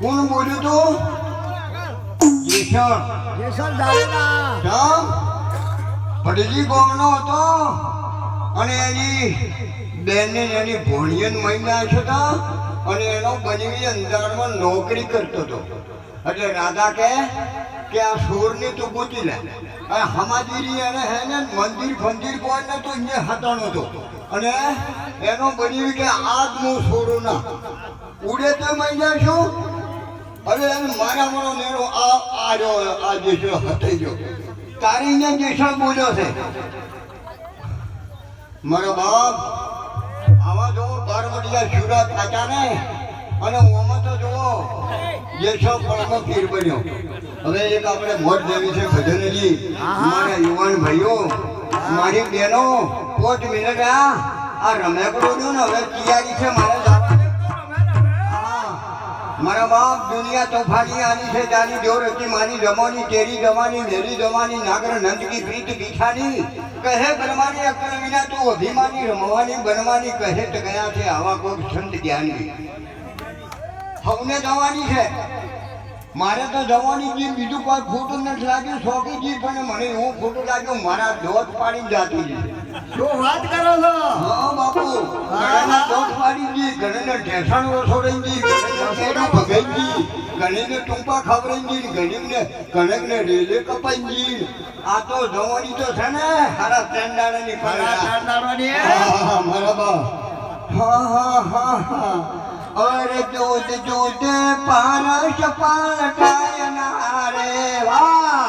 કોણ બોલ્યું તું? જેસણ જેસલ જાડેજા કેમ પડજી ગામનો હતો. અને એની બેનને એની ભોણિયન મહિના હતા અને એનો બનવી અંધારમાં નોકરી કરતો હતો. એટલે રાધા કે કે આ સોરની તું ગોતી લે. અને હમાજીરી એને હે ને મંદિર ફંદિર કોઈ ને તો અહીંયા હતાણો હતો. અને એનો બનીવી કે આજ હું છોડું ના. ઉડે તો મહિના શું? હવે એને મારા નેરો આ આ જો આ છે હટાઈ ગયો. તારી ને જેસા બોલ્યો છે. મારો બાપ, આવા જો બારમડિયા સુરત થાચા ને અને ઓમાં તો જુઓ જેસો પણ પીર બન્યો. હવે એક આપણે મોટ દેવી છે ભજનજી. મારા યુવાન ભાઈઓ, મારી બહેનો પોચ મિનિટ આ આ રમેકડો જો ને હવે તૈયારી છે મારે. મારા બાપ દુનિયા તોફાની આની છે તારી હતી માની જમાની, તેરી જવાની મેરી જવાની નાગર નંદકી પ્રીત બીઠાની કહે બનવાની અક્કલ વિના તું અભિમાની, રમવાની, બનવાની, કહે તો ગયા છે આવા કોક સંત જ્ઞાની. હવને જવાની છે. મારે તો જવાની જી બીજું કોઈ ખોટું નથી લાગ્યું, શોખી જીવ પણ મને એવું ખોટું લાગ્યું, મારા દોત પાડી જાતું જી શું વાત કરો છો? હા બાપુ. ઘણાના દોષ પાડીજી ઘણાને ઢેસાણ ઓછોડીજી ઘણાને ભગાઈજી ઘણીને ટૂંપા ખવડાઈજી ઘણીને ઘણેકને રેલે કપાઈજી આ તો જવાની તો છે ને હારા ત્રણ દાડાની મારા હા, હા, મારા બા. હા હા હા હા. અરે જોત જોત પારસ પાલટાય ના રે વાહ.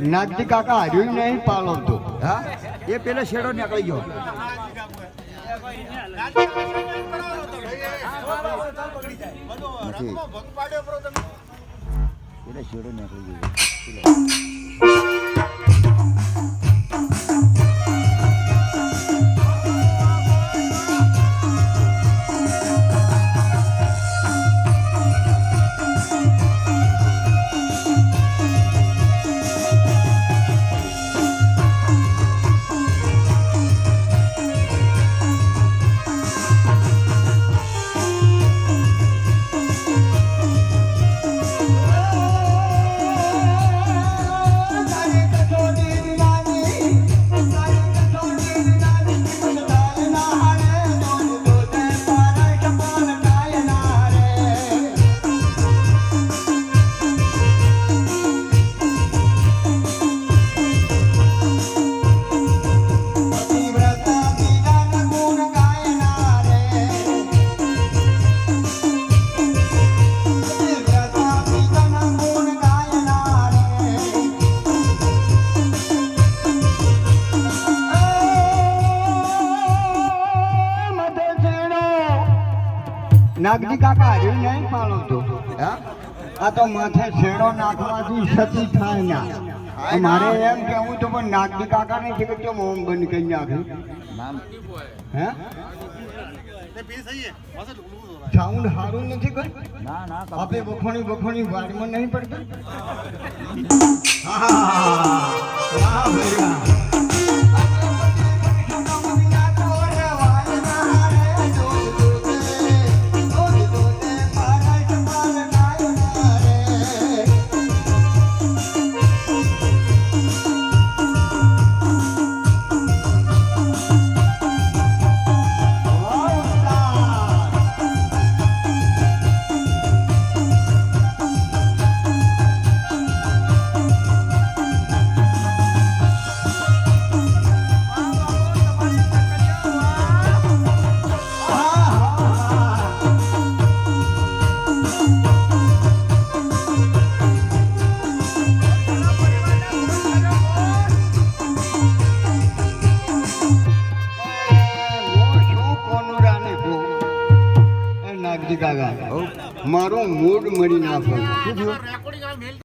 નાગજી કાકા હર્યું નહીં પાલો તો હા એ પેલો શેડો નીકળી ગયો. પેલો શેડો નીકળી ગયો નાગજી કાકા હરી નહીં પાડો તો આ તો માથે શેડો નાખવાથી સતી થાય ના. મારે એમ કેવું તો પણ નાગજી કાકા ને કે તો મોમ બંધ કરી નાખ્યું હે? સાઉન્ડ સારું નથી કોઈ? ના ના આપે બખોણી બખોણી વાડમાં નહીં પડતા? નાગજી મારું મૂડ મળી નાખો